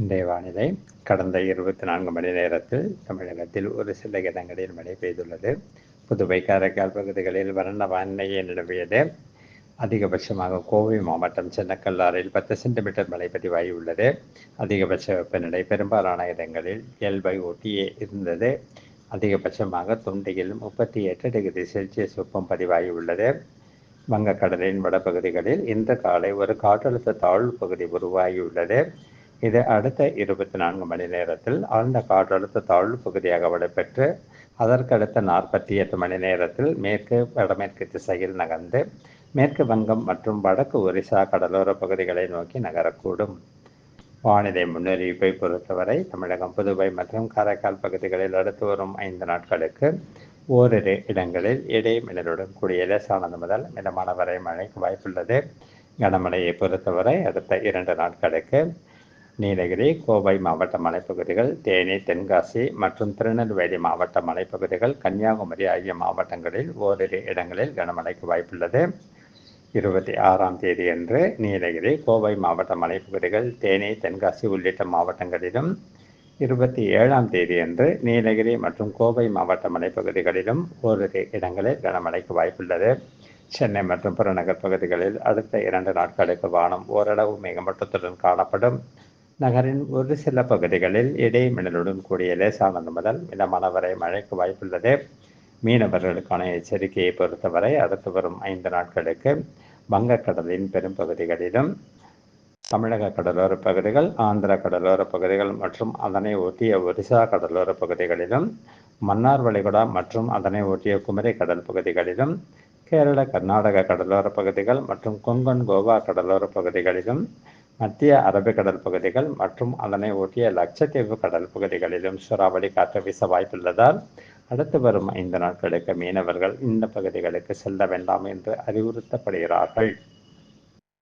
இன்றைய வானிலை கடந்த இருபத்தி நான்கு மணி நேரத்தில் தமிழகத்தில் ஒரு சில இடங்களில் மழை பெய்துள்ளது. புதுவை காரைக்கால் பகுதிகளில் வறண்ட வானிலையை நிலவியது. அதிகபட்சமாக கோவை மாவட்டம் சென்னக்கல்லாறில் பத்து சென்டிமீட்டர் மழை பதிவாகியுள்ளது. அதிகபட்ச வெப்பநிலை பெரும்பாலான இடங்களில் இயல்பை ஒட்டியே இருந்தது. அதிகபட்சமாக தொண்டையில் முப்பத்தி எட்டு டிகிரி செல்சியஸ் வெப்பம் பதிவாகியுள்ளது. வங்கக்கடலின் வடபகுதிகளில் இன்று காலை ஒரு காற்றழுத்த தாழ்வு பகுதி உருவாகியுள்ளது. இது அடுத்த இருபத்தி நான்கு மணி நேரத்தில் ஆழ்ந்த காற்றழுத்த தாழ்வு பகுதியாக விடைபெற்று அதற்கடுத்த நாற்பத்தி எட்டு மணி நேரத்தில் மேற்கு வடமேற்கு திசையில் நகர்ந்து மேற்கு வங்கம் மற்றும் வடக்கு ஒரிசா கடலோர பகுதிகளை நோக்கி நகரக்கூடும். வானிலை முன்னறிவிப்பை பொறுத்தவரை தமிழகம் புதுவை மற்றும் காரைக்கால் பகுதிகளில் அடுத்து வரும் ஐந்து நாட்களுக்கு ஓரிரு இடங்களில் இடைமின்னலுடன் கூடிய லேசானது முதல் மிதமான வரை மழைக்கு வாய்ப்புள்ளது. கனமழையை பொறுத்தவரை அடுத்த இரண்டு நாட்களுக்கு நீலகிரி கோவை மாவட்ட மலைப்பகுதிகள் தேனி தென்காசி மற்றும் திருநெல்வேலி மாவட்ட மலைப்பகுதிகள் கன்னியாகுமரி ஆகிய மாவட்டங்களில் ஓரிரு இடங்களில் கனமழைக்கு வாய்ப்புள்ளது. இருபத்தி ஆறாம் தேதியன்று நீலகிரி கோவை மாவட்ட மலைப்பகுதிகள் தேனி தென்காசி உள்ளிட்ட மாவட்டங்களிலும் இருபத்தி ஏழாம் தேதியன்று நீலகிரி மற்றும் கோவை மாவட்ட மலைப்பகுதிகளிலும் ஓரிரு இடங்களில் கனமழைக்கு வாய்ப்புள்ளது. சென்னை மற்றும் புறநகர் பகுதிகளில் அடுத்த இரண்டு நாட்களுக்கு வானம் ஓரளவு மேகமூட்டத்துடன் காணப்படும். நகரின் ஒரு சில பகுதிகளில் இடைமின்னலுடன் கூடிய லேசானது முதல் மிதமான வரை மழைக்கு வாய்ப்புள்ளது. மீனவர்களுக்கான எச்சரிக்கையை பொறுத்தவரை அடுத்து வரும் ஐந்து நாட்களுக்கு வங்கக்கடலின் பெரும்பகுதிகளிலும் தமிழக கடலோர பகுதிகள் ஆந்திர கடலோர பகுதிகள் மற்றும் அதனை ஒட்டிய ஒரிசா கடலோர பகுதிகளிலும் மன்னார் வளைகுடா மற்றும் அதனை ஒட்டிய குமரி கடல் பகுதிகளிலும் கேரள கர்நாடக கடலோர பகுதிகள் மற்றும் கொங்கன் கோவா கடலோர பகுதிகளிலும் மத்திய அரபிக்கடல் பகுதிகள் மற்றும் அதனை ஒட்டிய லட்சத்தீவு கடல் பகுதிகளிலும் சூறாவளி காற்று வீச வாய்ப்புள்ளதால் அடுத்து வரும் ஐந்து நாட்களுக்கு மீனவர்கள் இந்த பகுதிகளுக்கு செல்ல வேண்டாம் என்று அறிவுறுத்தப்படுகிறார்கள்.